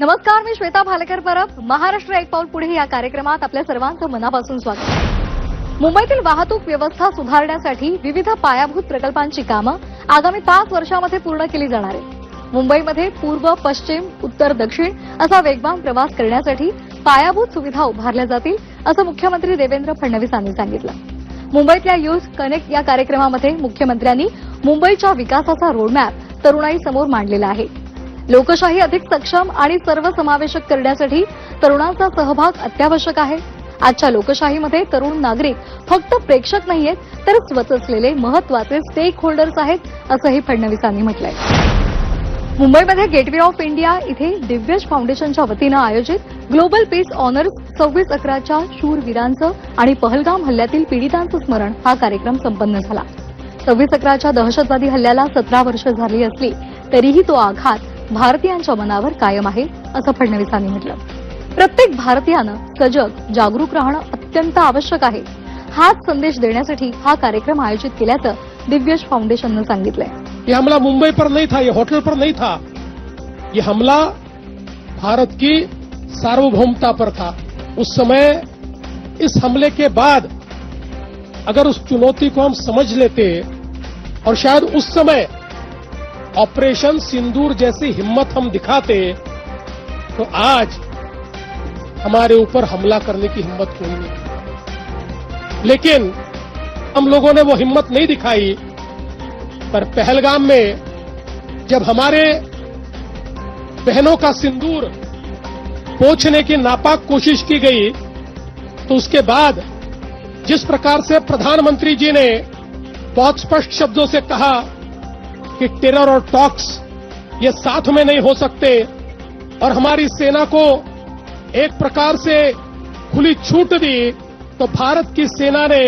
नमस्कार मी श्वेता भालेकर परब. महाराष्ट्र एक पाऊल पुढे या कार्यक्रमात आपल्या सर्वांचं मनापासून स्वागत. मुंबईतील वाहतूक व्यवस्था सुधारण्यासाठी विविध पायाभूत प्रकल्पांची कामं आगामी पाच वर्षामध्ये पूर्ण केली जाणार आहेत. मुंबईमध्ये पूर्व पश्चिम उत्तर दक्षिण असा वेगवान प्रवास करण्यासाठी पायाभूत सुविधा उभारल्या जातील असं मुख्यमंत्री देवेंद्र फडणवीस यांनी सांगितलं. मुंबईतल्या युथ कनेक्ट या कार्यक्रमामध्ये मुख्यमंत्र्यांनी मुंबईच्या विकासाचा रोडमॅप तरुणाईसमोर मांडलेला आहे. लोकशाही अधिक सक्षम आणि सर्वसमावेशक करण्यासाठी तरुणांचा सहभाग अत्यावश्यक आहे. आजच्या लोकशाहीमध्ये तरुण नागरिक फक्त प्रेक्षक नाहीयेत तर स्वतःचलेले महत्त्वाचे स्टेक होल्डर्स आहेत असंही फडणवीसांनी म्हटलंय. मुंबईमध्ये गेटवे ऑफ इंडिया इथे दिव्यज फाउंडेशनच्या वतीनं आयोजित ग्लोबल पीस ऑनर्स सव्वीस अकराच्या शूरवीरांचं आणि पहलगाम हल्ल्यातील पीडितांचं स्मरण हा कार्यक्रम संपन्न झाला. सव्वीस अकराच्या दहशतवादी हल्ल्याला सतरा वर्ष झाली असली तरीही तो आघात भारतीयांच्या मनावर कायम आहे असं फडणवीसांनी म्हटलं. प्रत्येक भारतीयानं सजग जागरूक राहणं अत्यंत आवश्यक आहे. हाच संदेश देण्यासाठी हा कार्यक्रम आयोजित केल्याचं दिव्यश फाउंडेशननं सांगितलंय. ये हमला मुंबई पर नहीं था ये होटल पर नहीं था। ये हमला भारत की सार्वभौमता पर था। उस समय इस हमले के बाद अगर उस चुनौती को हम समझ लेते और शायद उस समय ऑपरेशन सिंदूर जैसी हिम्मत हम दिखाते तो आज हमारे ऊपर हमला करने की हिम्मत कोई नहीं। लेकिन हम लोगों ने वो हिम्मत नहीं दिखाई, पर पहलगाम में जब हमारे बहनों का सिंदूर पोछने की नापाक कोशिश की गई तो उसके बाद जिस प्रकार से प्रधानमंत्री जी ने बहुत स्पष्ट शब्दों से कहा कि टेरर और टॉक्स ये साथ में नहीं हो सकते और हमारी सेना को एक प्रकार से खुली छूट दी तो भारत की सेना ने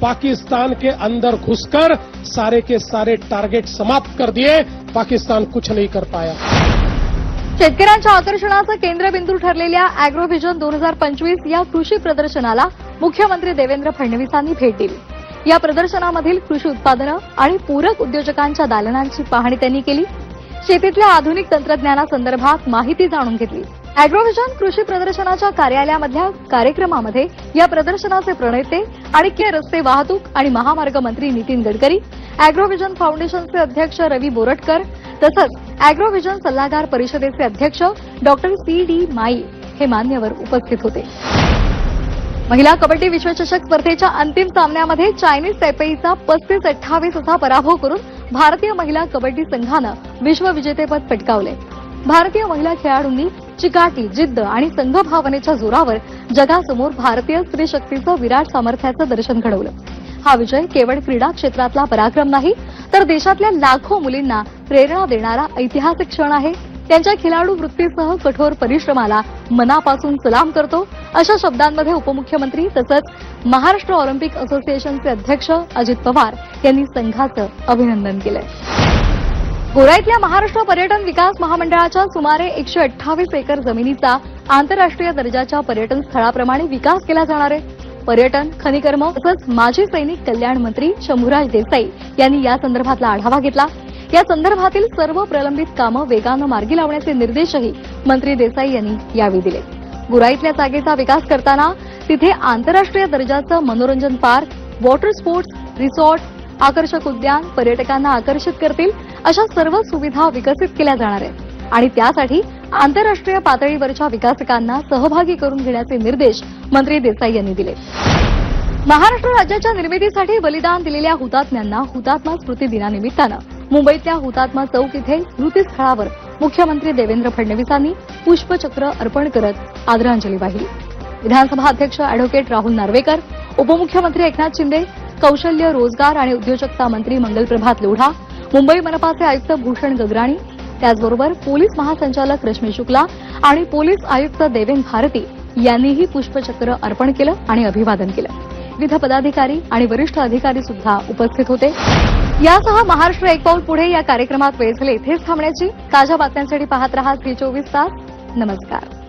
पाकिस्तान के अंदर घुसकर सारे के सारे टारगेट समाप्त कर दिए पाकिस्तान कुछ नहीं कर पाया। शेतकऱ्यांच्या आकर्षणाचं केंद्रबिंदू ठरलेल्या अॅग्रोव्हिजन दोन हजार पंचवीस या कृषी प्रदर्शनाला मुख्यमंत्री देवेंद्र फडणवीसांनी भेट दिली. या प्रदर्शनामधील कृषी उत्पादनं आणि पूरक उद्योजकांच्या दालनांची पाहणी त्यांनी केली. शेतीतल्या आधुनिक तंत्रज्ञानासंदर्भात माहिती जाणून घेतली. अॅग्रोव्हिजन कृषी प्रदर्शनाच्या कार्यालयामधल्या कार्यक्रमामध्ये या प्रदर्शनाचे प्रणेते आणि के रस्ते वाहतूक आणि महामार्ग मंत्री नितीन गडकरी अॅग्रोव्हिजन फाउंडेशनचे अध्यक्ष रवी बोरटकर तसंच अॅग्रोव्हिजन सल्लागार परिषदेचे अध्यक्ष डॉक्टर सी डी माई हे मान्यवर उपस्थित होते. महिला कबड्डी विश्वचषक स्पर्धेच्या अंतिम सामन्यामध्ये चायनीज तैपेईचा पस्तीस अठ्ठावीस असा पराभव करून भारतीय महिला कबड्डी संघानं विश्वविजेतेपद पटकावले. भारतीय महिला खेळाडूंनी चिकाटी जिद्द आणि संघभावनेच्या जोरावर जगासमोर भारतीय स्त्री शक्तीचं विराट सामर्थ्याचं दर्शन घडवलं. हा विजय केवळ क्रीडा क्षेत्रातला पराक्रम नाही तर देशातल्या लाखो मुलींना प्रेरणा देणारा ऐतिहासिक क्षण आहे. त्यांच्या खिलाडू वृत्तीसह कठोर परिश्रमाला मनापासून सलाम करतो. अशा शब्दांमध्ये उपमुख्यमंत्री तसंच महाराष्ट्र ऑलिम्पिक असोसिएशनचे अध्यक्ष अजित पवार यांनी संघाचं अभिनंदन केलंय. गोराईतल्या महाराष्ट्र पर्यटन विकास महामंडळाच्या सुमारे एकशे अठ्ठावीस एकर जमिनीचा आंतरराष्ट्रीय दर्जाच्या पर्यटन स्थळाप्रमाणे विकास केला जाणार आहे. पर्यटन खनिकर्म तसंच माजी सैनिक कल्याण मंत्री शंभूराज देसाई यांनी या संदर्भातला आढावा घेतला. या संदर्भातील सर्व प्रलंबित कामं वेगानं मार्गी लावण्याचे निर्देशही मंत्री देसाई यांनी यावेळी दिले. गुराईतल्या जागेचा विकास करताना तिथे आंतरराष्ट्रीय दर्जाचं मनोरंजन पार्क वॉटर स्पोर्ट्स रिसॉर्ट आकर्षक उद्यान पर्यटकांना आकर्षित करतील अशा सर्व सुविधा विकसित केल्या जाणार आहेत. आणि त्यासाठी आंतरराष्ट्रीय पातळीवरच्या विकासकांना सहभागी करून घेण्याचे निर्देश मंत्री देसाई यांनी दिले. महाराष्ट्र राज्याच्या निर्मितीसाठी बलिदान दिलेल्या हुतात्म्यांना हुतात्मा स्मृती दिनानिमित्तानं मुंबईतल्या हुतात्मा चौक इथे स्मृतीस्थळावर मुख्यमंत्री देवेंद्र फडणवीसांनी पुष्पचक्र अर्पण करत आदरांजली वाहिली. विधानसभा अध्यक्ष अॅडव्होकेट राहुल नार्वेकर उपमुख्यमंत्री एकनाथ शिंदे कौशल्य रोजगार आणि उद्योजकता मंत्री मंगलप्रभात लोढा मुंबई मनपाचे आयुक्त भूषण गगराणी त्याचबरोबर पोलीस महासंचालक रश्मी शुक्ला आणि पोलीस आयुक्त देवेन भारती यांनीही पुष्पचक्र अर्पण केलं आणि अभिवादन केलं. विविध पदाधिकारी आणि वरिष्ठ अधिकारी सुद्धा उपस्थित होते. यासह महाराष्ट्र एक पाऊल पुढे या कार्यक्रमात वेळ झाले इथेच थांबण्याची ताज्या बातम्यांसाठी पाहत रहा झी चोवीस तास. नमस्कार.